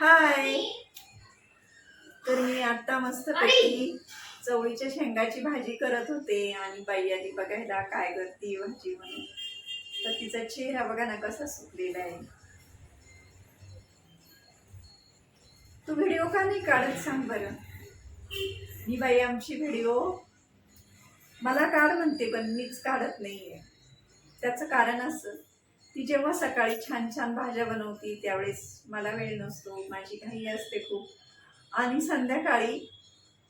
हाय. तर मी आता मस्तपैकी चवळीच्या शेंगाची भाजी करत होते आणि बाई आली बघायला काय करते भाजी म्हणून. तर तिचा चेहरा बघा ना कसा सुकलेला आहे. तू व्हिडिओ का नाही काढत सांग बरं? ही बाई आमची व्हिडिओ मला काढ म्हणते पण मीच काढत नाहीये. त्याचं कारण असं. ती जेव्हा सकाळी छान छान भाज्या बनवती त्यावेळेस मला वेळ नसतो माझी घाई असते खूप. आणि संध्याकाळी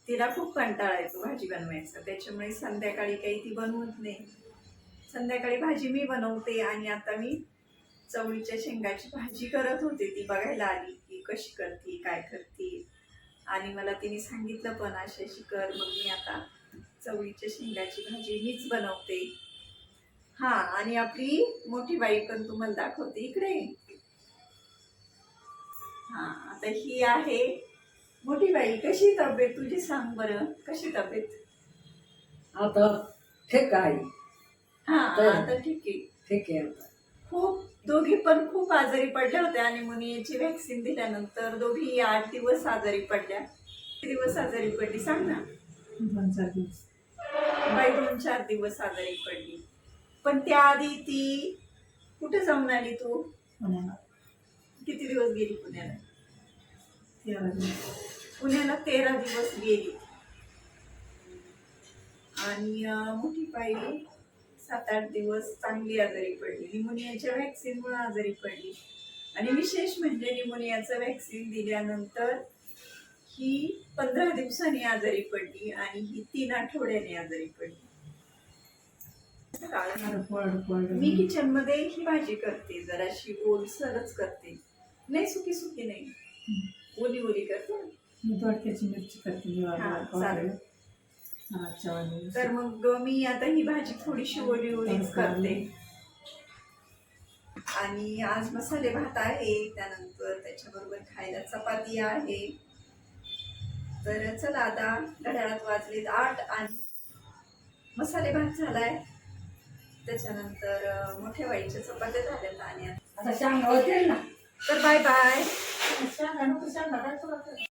तिला खूप कंटाळा येतो भाजी बनवायचा. त्याच्यामुळे संध्याकाळी काही ती बनवत नाही. संध्याकाळी भाजी मी बनवते आणि आता मी चवळीच्या शेंगाची भाजी करत होते. ती बघायला आली की कशी करते काय करते. आणि मला तिने सांगितलं पण अशी अशी कर मग मी आता चवळीच्या शेंगाची भाजी मीच बनवते. हा आणि आपली मोठी बाई पण तुम्हाला दाखवते इकडे. हा आता ही आहे. मोठी बाई कशी तब्येत? तुझी सांग बरं कशी तब्येत? आता ठीक आहे. हा. आता ठीक आहे. ठीक आहे आता. खूप दोघी पण खूप आजारी पडल्या होत्या आणि मुनियाची व्हॅक्सिन दिल्यानंतर दोघी आठ दिवस आजारी पडल्या. दिवस आजारी पडली सांग ना. दोन चार दिवस. बाई दोन चार दिवस आजारी पडली. पण त्याआधी ती कुठे जाऊन आली तू? पुण्याला. किती दिवस गेली पुण्याला? तेरा दिवस. पुण्याला तेरा दिवस गेली. आणि मोठी बाई सात आठ दिवस चांगली आजारी पडली. निमोनियाच्या व्हॅक्सिनमुळे आजारी पडली. आणि विशेष म्हणजे निमोनियाचं व्हॅक्सिन दिल्यानंतर ही पंधरा दिवसांनी आजारी पडली आणि ही तीन आठवड्याने आजारी पडली. मी किचनमध्ये ही भाजी करते जराशी ओलसरच करते. नाही सुकी सुकी नाही. ओली ओली करते. ना. मी दोडक्याची मिरची करते तर मग मी आता ही भाजी थोडीशी ओली ओलीच करते. आणि आज मसाले भात आहे त्यानंतर त्याच्याबरोबर खायला चपाती आहे. तर चला आता घड्याळात वाजलेत आठ आणि मसाले भात झालाय. त्याच्यानंतर मोठ्या बाईच्या चपात्या झाल्यात आणि आता- ना. तर बाय बाय. सांगा नको तुला